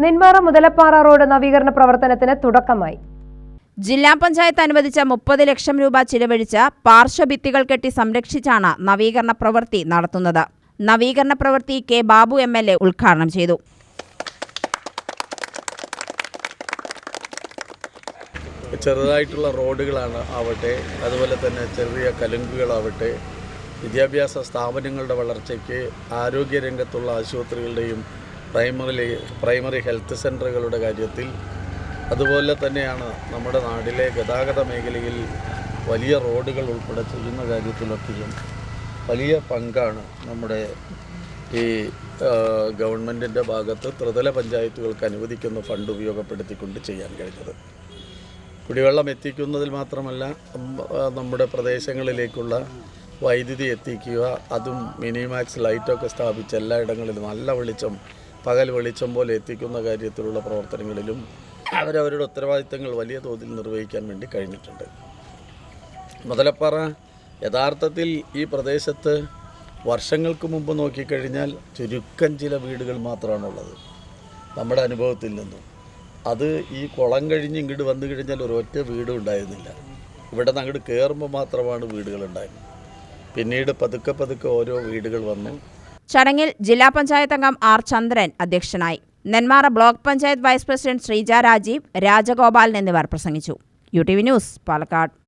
Nenmara Muthalappara road നവീകരണ പ്രവർത്തനത്തിന് തുടക്കമായി. ജില്ലാ പഞ്ചായത്ത് അനുവദിച്ച മുപ്പത് ലക്ഷം രൂപ ചിലവഴിച്ച് പാർശ്വഭിത്തികൾ കെട്ടി സംരക്ഷിച്ചാണ് നവീകരണ പ്രവൃത്തി നടത്തുന്നത്. നവീകരണ പ്രവൃത്തി K Babu M L A ഉദ്ഘാടനം ചെയ്തു. ചെറുതായിട്ടുള്ള റോഡുകളാണ് ആവട്ടെ അതുപോലെ തന്നെ ചെറിയ കലുങ്കുകളാവട്ടെ വിദ്യാഭ്യാസ സ്ഥാപനങ്ങളുടെ വളർച്ചയ്ക്ക് ആരോഗ്യരംഗത്തുള്ള ആശുപത്രികളുടെയും പ്രൈമറി പ്രൈമറി ഹെൽത്ത് സെന്ററുകളുടെ കാര്യത്തിൽ അതുപോലെ തന്നെയാണ് നമ്മുടെ നാടിലെ ഗതാഗത മേഖലയിൽ വലിയ റോഡുകൾ ഉൾപ്പെടെ ചെയ്യുന്ന കാര്യത്തിലൊക്കെയും വലിയ പങ്കാണ് നമ്മുടെ ഈ ഗവൺമെന്റിന്റെ ഭാഗത്ത് ത്രിതല പഞ്ചായത്തുകൾക്ക് അനുവദിക്കുന്ന ഫണ്ട് ഉപയോഗപ്പെടുത്തിക്കൊണ്ട് ചെയ്യാൻ കഴിഞ്ഞത്. കുടിവെള്ളം എത്തിക്കുന്നതിൽ മാത്രമല്ല നമ്മുടെ പ്രദേശങ്ങളിലേക്കുള്ള വൈദ്യുതി എത്തിക്കുക അതും മിനിമാക്സ് ലൈറ്റൊക്കെ സ്ഥാപിച്ച് എല്ലായിടങ്ങളിലും നല്ല വെളിച്ചം പകൽ വെളിച്ചം പോലെ എത്തിക്കുന്ന കാര്യത്തിലുള്ള പ്രവർത്തനങ്ങളിലും അവരവരുടെ ഉത്തരവാദിത്തങ്ങൾ വലിയ തോതിൽ നിർവഹിക്കാൻ വേണ്ടി കഴിഞ്ഞിട്ടുണ്ട്. മുതലപ്പാറ യഥാർത്ഥത്തിൽ ഈ പ്രദേശത്ത് വർഷങ്ങൾക്ക് മുമ്പ് നോക്കിക്കഴിഞ്ഞാൽ ചുരുക്കം ചില വീടുകൾ മാത്രമാണുള്ളത്. നമ്മുടെ അനുഭവത്തിൽ നിന്നും. അത് ഈ കുളം കഴിഞ്ഞ് ഇങ്ങോട്ട് വന്നു കഴിഞ്ഞാൽ ഒരൊറ്റ വീടും ഉണ്ടായിരുന്നില്ല. ഇവിടെ നിന്ന് അങ്ങോട്ട് കയറുമ്പോൾ മാത്രമാണ് വീടുകൾ ഉണ്ടായിരുന്നത്. പിന്നീട് പതുക്കെ പതുക്കെ ഓരോ വീടുകൾ വന്നു. ചടങ്ങിൽ ജില്ലാ പഞ്ചായത്ത് അംഗം ആർ ചന്ദ്രൻ അധ്യക്ഷനായി. Nenmara block panchayat vice president Sreeja Rajeev Rajagopalan എന്നിവർ പ്രസംഗിച്ചു. U T V news Palakkad.